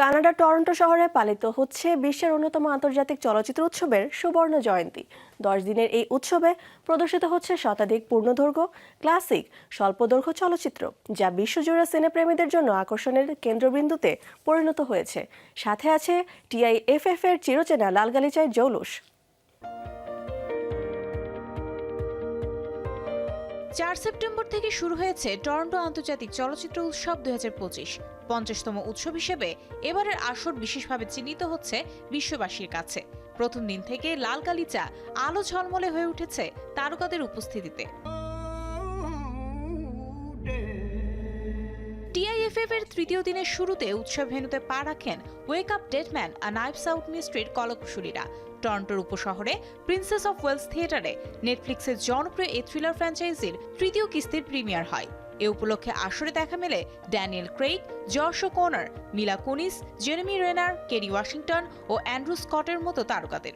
Canada Toronto শহরে পালিত হচ্ছে বিশ্বের অন্যতম আন্তর্জাতিক চলচ্চিত্র উৎসবের সুবর্ণ জয়ন্তী। দশ দিনের এই উৎসবে প্রদর্শিত হচ্ছে শতাধিক পূর্ণদৈর্ঘ্য, ক্লাসিক, স্বল্পদৈর্ঘ্য চলচ্চিত্র, যা বিশ্বজুড়ে সিনেপ্রেমীদের জন্য আকর্ষণের কেন্দ্রবিন্দুতে পরিণত হয়েছে। সাথে আছে টিআইএফএফ এর চিরচেনা লালগালিচায় জৌলুস। চার সেপ্টেম্বর থেকে শুরু হয়েছে টরন্টো আন্তর্জাতিক চলচ্চিত্র উৎসব দুই হাজার পঁচিশ। পঞ্চাশতম উৎসব হিসেবে এবারের আসর বিশেষভাবে চিহ্নিত হচ্ছে বিশ্ববাসীর কাছে। প্রথম দিন থেকে লাল গালিচা আলো ঝলমলে হয়ে উঠেছে তারকাদের উপস্থিতিতে। টিআইএফএফ এর তৃতীয় দিনের শুরুতে উৎসব ভেন্যুতে পা রাখেন ওয়েক আপ ডেটম্যান আর নাইফ সাউথ মিস্ট্রির কলকুশলীরা। টরন্টোর উপশহরে প্রিন্সেস অফ ওয়েলস থিয়েটারে নেটফ্লিক্সের জনপ্রিয় এই থ্রিলার ফ্র্যাঞ্চাইজির তৃতীয় কিস্তির প্রিমিয়ার হয়। এ উপলক্ষে আসরে দেখা মেলে Daniel Craig Josh Connor Mila Kunis Jeremy Renner Kerry Washington ও অ্যান্ড্রু স্কটের মতো তারকাদের?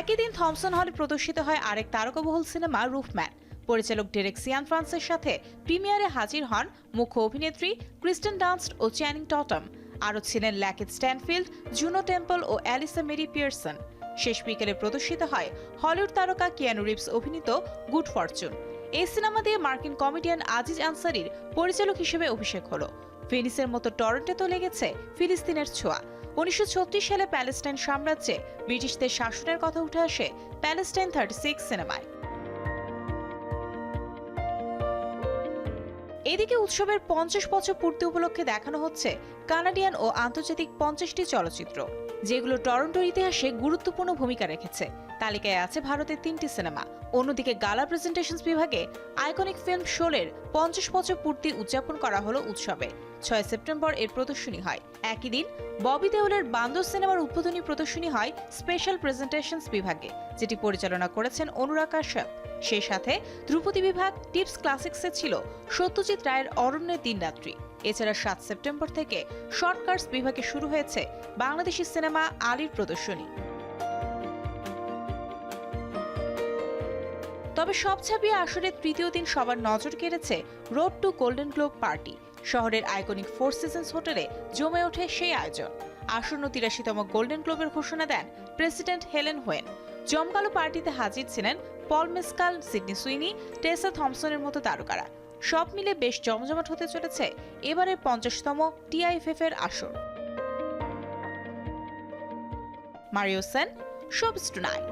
একই দিন থমসন হলে প্রদর্শিত হয় আরেক তারকাবহুল সিনেমা রুফম্যান। পরিচালক ডেরেক সিয়ান ফ্রান্সের সাথে প্রিমিয়ারে হাজির হন মুখ্য অভিনেত্রী ক্রিস্টেন ডান্সড ও চ্যানিং টটম। আরও ছিলেন ল্যাকেট স্ট্যানফিল্ড জুনো টেম্পল ও অ্যালিসা মেরি পিয়ারসন। শেষ বিকেলে প্রদর্শিত হয় হলিউড তারকা কিয়ানু রিভস অভিনীত গুড ফরচুন। এই সিনেমা দিয়ে মার্কিন কমেডিয়ান আজিজ আনসারির পরিচালক হিসেবে অভিষেক হলো। ফিনিসের মতো টরন্টে তো লেগেছে ফিলিস্তিনের ছোঁয়া। উনিশশো ছত্রিশ সালে প্যালেস্টাইন সাম্রাজ্যে ব্রিটিশদের শাসনের কথা উঠে আসে প্যালেস্টাইন থার্টি সিক্স সিনেমায়। এদিকে উৎসবের পঞ্চাশ বছর পূর্তি উপলক্ষে দেখানো হচ্ছে কানাডিয়ান ও আন্তর্জাতিক পঞ্চাশটি চলচ্চিত্র, যেগুলো টরন্টোর ইতিহাসে গুরুত্বপূর্ণ ভূমিকা রেখেছে। তালিকায় আছে ভারতের তিনটি সিনেমা। অন্যদিকে গালা প্রেজেন্টেশনস বিভাগে আইকনিক ফিল্ম শোলের পঞ্চাশ বছর পূর্তি উদযাপন করা হলো উৎসবে। ছয় সেপ্টেম্বর এর প্রদর্শনী হয়। একই দিন ববি দেওলের বান্দর সিনেমার উদ্বোধনী প্রদর্শনী হয় স্পেশাল প্রেজেন্টেশনস বিভাগে, যেটি পরিচালনা করেছেন অনুরাগ কাশ্যপ সেই সাথে ধ্রুপদী বিভাগ টিপস ক্লাসিক্সে ছিল সত্যজিৎ রায়ের অরণ্যের দিন রাত্রি। এছাড়া সাত সেপ্টেম্বর থেকে শর্ট কার্স বিভাগে শুরু হয়েছে বাংলাদেশি সিনেমা আলীর প্রদর্শনী। তবে সব ছাপিয়ে আসরের তৃতীয় দিন সবার নজর কেড়েছে road to golden globe party. শহরের আইকনিক ফোর সিজনস হোটেলে জমে ওঠে সেই আয়োজন। আসন্ন তিরাশিতম গোল্ডেন গ্লোবের ঘোষণা দেন প্রেসিডেন্ট হেলেন হোয়েন। জমকালো পার্টিতে হাজির ছিলেন পল মেসকাল, সিডনি সুইনি, টেসা থমসনের মতো তারকারা। সব মিলে বেশ জমজমাট হতে চলেছে এবারের পঞ্চাশতম টিআইএফএফ এর আসর। Mario Sen showbiz tonight